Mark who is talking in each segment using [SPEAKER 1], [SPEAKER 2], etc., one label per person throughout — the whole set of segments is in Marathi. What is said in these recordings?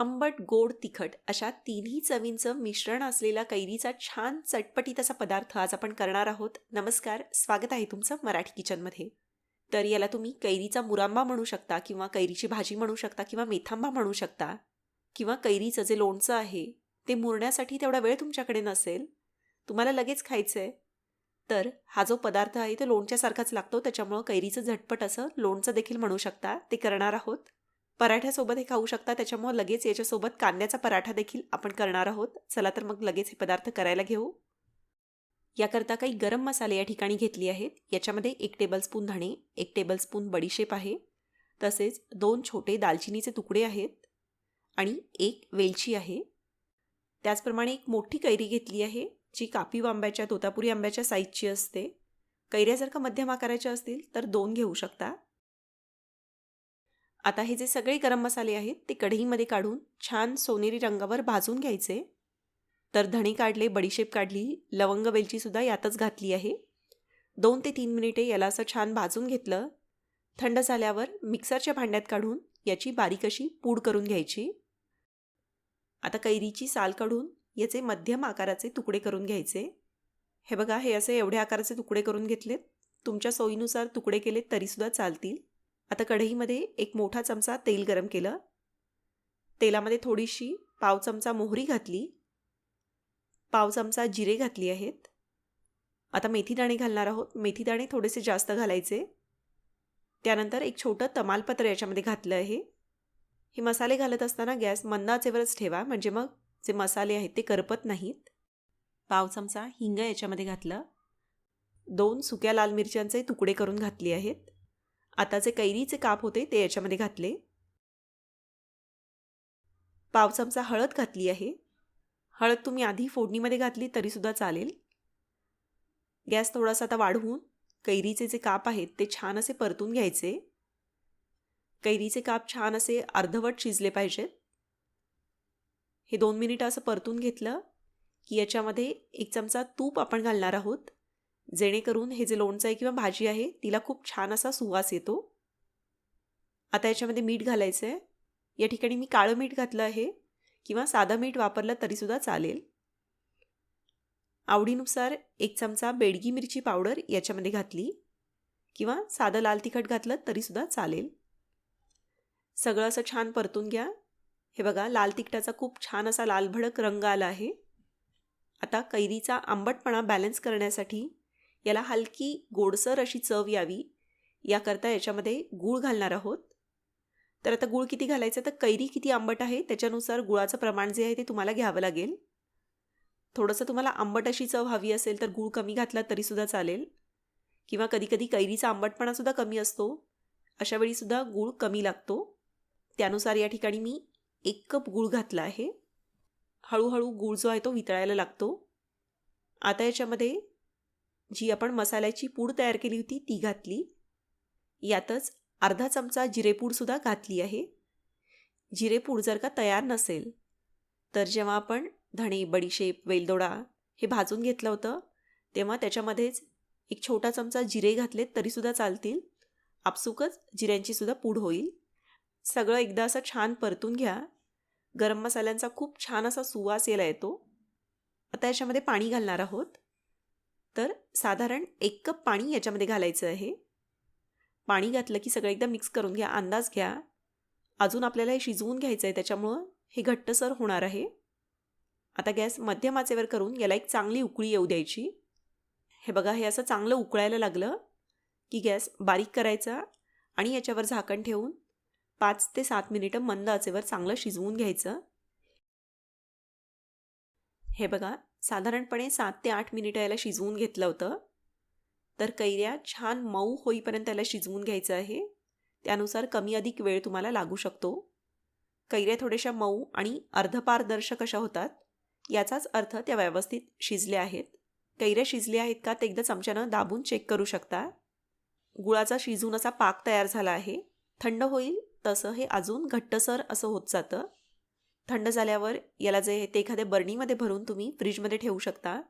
[SPEAKER 1] आंबट गोड तिखट अशा तिन्ही चवींचं मिश्रण असलेला कैरीचा छान चटपटीत असा पदार्थ आज आपण करणार आहोत. नमस्कार स्वागत आहे तुमचं मराठी किचनमध्ये. तर याला तुम्ही कैरीचा मुरांबा म्हणू शकता किंवा कैरीची भाजी म्हणू शकता किंवा मेथांबा म्हणू शकता किंवा कैरीचं जे लोणचं आहे ते मुरण्यासाठी तेवढा वेळ तुमच्याकडे नसेल. तुम्हाला लगेच खायचं आहे तर हा जो पदार्थ आहे तो लोणच्यासारखाच लागतो त्याच्यामुळं कैरीचं झटपट असं लोणचं देखील म्हणू शकता ते करणार आहोत. पराठ्यासोबत हे खाऊ शकता. त्याच्यामुळं लगेच याच्यासोबत कांद्याचा पराठा देखील आपण करणार आहोत. चला तर मग लगेच हे पदार्थ करायला घेऊ. याकरता काही गरम मसाले या ठिकाणी घेतली आहेत. याच्यामध्ये एक टेबलस्पून धणे एक टेबलस्पून बडीशेप आहे. तसेच दोन छोटे दालचिनीचे तुकडे आहेत आणि एक वेलची आहे. त्याचप्रमाणे एक मोठी कैरी घेतली आहे जी कापी आंब्याच्या तोतापुरी आंब्याच्या साईजची असते. कैऱ्या जर का मध्यम आकाराच्या असतील तर दोन घेऊ शकता. आता हे जे सगळे गरम मसाले आहेत ते कढईमध्ये काढून छान सोनेरी रंगावर भाजून घ्यायचे. तर धणे काढले बडीशेप काढली लवंग वेलचीसुद्धा यातच घातली आहे. दोन ते तीन मिनिटे याला असं छान भाजून घेतलं. थंड झाल्यावर मिक्सरच्या भांड्यात काढून याची बारीक अशी पूड करून घ्यायची. आता कैरीची साल काढून याचे मध्यम आकाराचे तुकडे करून घ्यायचे. हे बघा हे असे एवढ्या आकाराचे तुकडे करून घेतलेत. तुमच्या सोयीनुसार तुकडे केलेत तरीसुद्धा चालतील. आता कढईमध्ये एक मोठा चमचा तेल गरम केलं. तेलामध्ये थोडीशी पाव चमचा मोहरी घातली. पाव चमचा जिरे घातली आहेत. आता मेथी दाणे घालणार आहोत. मेथी दाणे थोडेसे जास्त घालायचे. त्यानंतर एक छोटं तमालपत्र याच्यामध्ये घातलं आहे. हे मसाले घालत असताना गॅस मंदाचेवरच ठेवा. म्हणजे मग जे मसाले आहेत ते करपत नाहीत. पाव चमचा हिंग याच्यामध्ये घातलं. दोन सुक्या लाल मिरच्यांचे तुकडे करून घातले आहेत. आता जे कैरीचे काप होते ते याच्यामध्ये घातले. पाव चमचा हळद घातली आहे. हळद तुम्ही आधी फोडणीमध्ये घातली तरीसुद्धा चालेल. गॅस थोडासा आता वाढवून कैरीचे जे काप आहेत ते छान असे परतून घ्यायचे. कैरीचे काप छान असे अर्धवट शिजले पाहिजेत. हे दोन मिनिटं असं परतून घेतलं की याच्यामध्ये एक चमचा तूप आपण घालणार आहोत. जेणेकरून हे जे लोणचं आहे किंवा भाजी आहे तिला खूप छान असा सुवास येतो. आता याच्यामध्ये मीठ घालायचं आहे या ठिकाणी मी काळं मीठ घातलं आहे किंवा साधं मीठ वापरलं तरीसुद्धा चालेल. आवडीनुसार एक चमचा बेडगी मिरची पावडर याच्यामध्ये घातली किंवा साधं लाल तिखट घातलं तरीसुद्धा चालेल. सगळं असं छान परतून घ्या. हे बघा लाल तिखटाचा खूप छान असा लालभडक रंग आला आहे. आता कैरीचा आंबटपणा बॅलन्स करण्यासाठी याला हलकी गोडसर अशी चव यावी. याकरता याच्यामध्ये गूळ घालणार आहोत. तर आता गूळ किती घालायचं? तर कैरी किती आंबट आहे त्याच्यानुसार गुळाचं प्रमाण जे आहे ते तुम्हाला घ्यावं लागेल. थोडंसं तुम्हाला आंबट अशी चव हवी असेल तर गूळ कमी घातला तरीसुद्धा चालेल. किंवा कधीकधी कैरीचा आंबटपणासुद्धा कमी असतो. अशा वेळीसुद्धा गूळ कमी लागतो. त्यानुसार या ठिकाणी मी एक कप गूळ घातला आहे. हळूहळू गूळ जो आहे तो वितळायला लागतो. आता याच्यामध्ये जी आपण मसाल्याची पूड तयार केली होती ती घातली. यातच अर्धा चमचा जिरेपूडसुद्धा घातली आहे. जिरेपूड जर का तयार नसेल तर जेव्हा आपण धणे बडीशेप वेलदोडा हे भाजून घेतलं होतं तेव्हा त्याच्यामध्येच एक छोटा चमचा जिरे घातलेत तरीसुद्धा चालतील. आपसुकच जिऱ्यांचीसुद्धा पूड होईल. सगळं एकदा असं छान परतून घ्या. गरम मसाल्यांचा खूप छान असा सुवास यायला येतो. आता याच्यामध्ये पाणी घालणार आहोत. तर साधारण एक कप पाणी याच्यामध्ये घालायचं आहे. पाणी घातलं की सगळं एकदा मिक्स करून घ्या अंदाज घ्या. अजून आपल्याला हे शिजवून घ्यायचं आहे त्याच्यामुळं हे घट्टसर होणार आहे. आता गॅस मध्यम आचेवर करून याला एक चांगली उकळी येऊ द्यायची. हे बघा हे असं चांगलं उकळायला लागलं की गॅस बारीक करायचा आणि याच्यावर झाकण ठेवून पाच ते सात मिनिटं मंद आचेवर चांगलं शिजवून घ्यायचं. हे बघा साधारणपणे सात ते आठ मिनिटं याला शिजवून घेतलं होतं. तर कैऱ्या छान मऊ होईपर्यंत याला शिजवून घ्यायचं आहे. त्यानुसार कमी अधिक वेळ तुम्हाला लागू शकतो. कैऱ्या थोड्याशा मऊ आणि अर्धपारदर्शक अशा होतात. याचाच अर्थ त्या व्यवस्थित शिजल्या आहेत. कैऱ्या शिजल्या आहेत का ते एकदा चमच्यानं दाबून चेक करू शकता. गुळाचा शिजून असा पाक तयार झाला आहे. थंड होईल तसं हे अजून घट्टसर असं होत जातं. थंड झाल्यावर याला जे ते एखाद्या बर्णीमध्ये भरून तुम्ही फ्रीजमध्ये ठेवू शकता.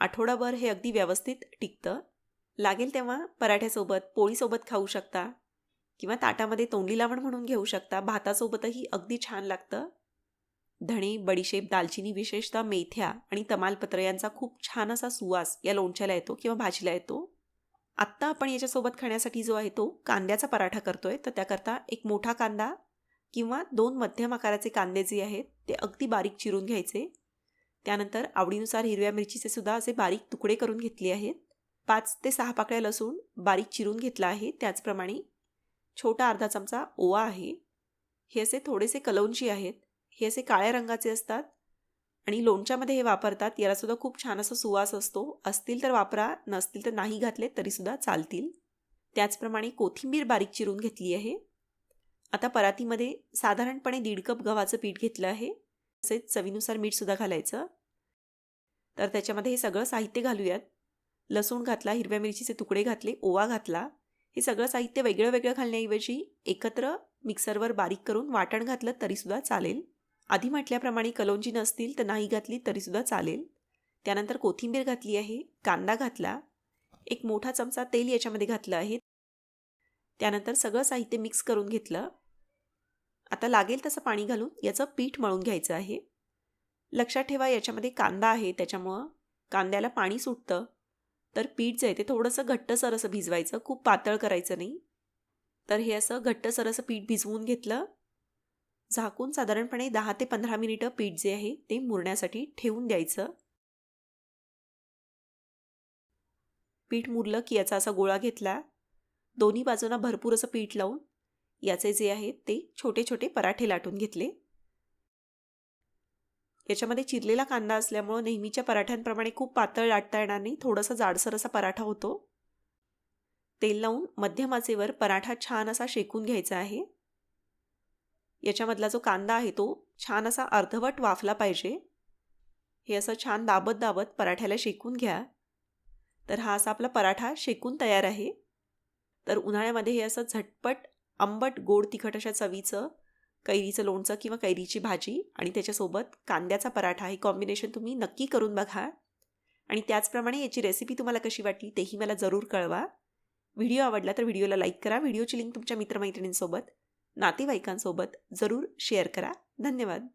[SPEAKER 1] आठवडाभर हे अगदी व्यवस्थित टिकतं. लागेल तेव्हा पराठ्यासोबत पोळीसोबत खाऊ शकता किंवा ताटामध्ये तोंडी लावण म्हणून घेऊ शकता. भातासोबतही अगदी छान लागतं. धणे बडीशेप दालचिनी विशेषतः मेथ्या आणि तमालपत्र यांचा खूप छान असा सुवास या लोणच्याला येतो किंवा भाजीला येतो. आत्ता आपण याच्यासोबत खाण्यासाठी जो आहे तो कांद्याचा पराठा करतोय. तर त्याकरता एक मोठा कांदा किंवा दोन मध्यम आकाराचे कांदे जे आहेत ते अगदी बारीक चिरून घ्यायचे. त्यानंतर आवडीनुसार हिरव्या मिरचीचे सुद्धा असे बारीक तुकडे करून घेतले आहेत. पाच ते सहा पाकळ्या लसूण बारीक चिरून घेतला आहे. त्याचप्रमाणे छोटा अर्धा चमचा ओवा आहे. हे असे थोडेसे कलौंजी आहेत. हे असे काळ्या रंगाचे असतात आणि लोणच्यामध्ये हे वापरतात. यालासुद्धा खूप छान असा सुवास असतो. असतील तर वापरा नसतील तर नाही घातले तरीसुद्धा चालतील. त्याचप्रमाणे कोथिंबीर बारीक चिरून घेतली आहे. आता परातीमध्ये साधारणपणे दीड कप गव्हाचं पीठ घेतलं आहे. तसेच चवीनुसार मीठसुद्धा घालायचं. तर त्याच्यामध्ये हे सगळं साहित्य घालूयात. लसूण घातला हिरव्या मिरचीचे तुकडे घातले ओवा घातला. हे सगळं साहित्य वेगळं वेगळं घालण्याऐवजी एकत्र मिक्सरवर बारीक करून वाटण घातलं तरीसुद्धा चालेल. आधी म्हटल्याप्रमाणे कलोंजी नसतील तर नाही घातली तरीसुद्धा चालेल. त्यानंतर कोथिंबीर घातली आहे कांदा घातला एक मोठा चमचा तेल याच्यामध्ये घातलं आहे. त्यानंतर सगळं साहित्य मिक्स करून घेतलं. आता लागेल तसं पाणी घालून याचं पीठ मळून घ्यायचं आहे. लक्षात ठेवा याच्यामध्ये कांदा आहे त्याच्यामुळं कांद्याला पाणी सुटतं. तर पीठ जे आहे ते थोडंसं घट्टसर असं भिजवायचं खूप पातळ करायचं नाही. तर हे असं घट्टसर असं पीठ भिजवून घेतलं. झाकून साधारणपणे दहा ते पंधरा मिनिटं पीठ जे आहे ते मुरण्यासाठी ठेवून द्यायचं. पीठ मुरलं की याचा असा गोळा घेतला. दोन्ही बाजूंना भरपूर असं पीठ लावून याचे जे आहेत ते छोटे छोटे पराठे लाटून घेतले. याच्यामध्ये चिरलेला कांदा असल्यामुळं नेहमीच्या पराठ्यांप्रमाणे खूप पातळ लाटता येणार नाही. थोडासा जाडसर असा पराठा होतो. तेल लावून मध्यम आचेवर पराठा छान असा शेकून घ्यायचा आहे. याच्यामधला जो कांदा आहे तो छान असा अर्धवट वाफला पाहिजे. हे असं छान दाबत दाबत पराठ्याला शेकून घ्या. तर हा असा आपला पराठा शेकून तयार आहे. तर उन्हाळ्यामध्ये हे असं झटपट आंबट गोड तिखट अशा चवीचं कैरीचं लोणचं किंवा कैरीची भाजी आणि त्याच्यासोबत कांद्याचा पराठा हे कॉम्बिनेशन तुम्ही नक्की करून बघा. आणि त्याचप्रमाणे याची रेसिपी तुम्हाला कशी वाटली तेही मला जरूर कळवा. व्हिडिओ आवडला तर व्हिडिओला लाईक करा. व्हिडिओची लिंक तुमच्या मित्रमैत्रिणींसोबत नातेवाईकांसोबत जरूर शेअर करा. धन्यवाद.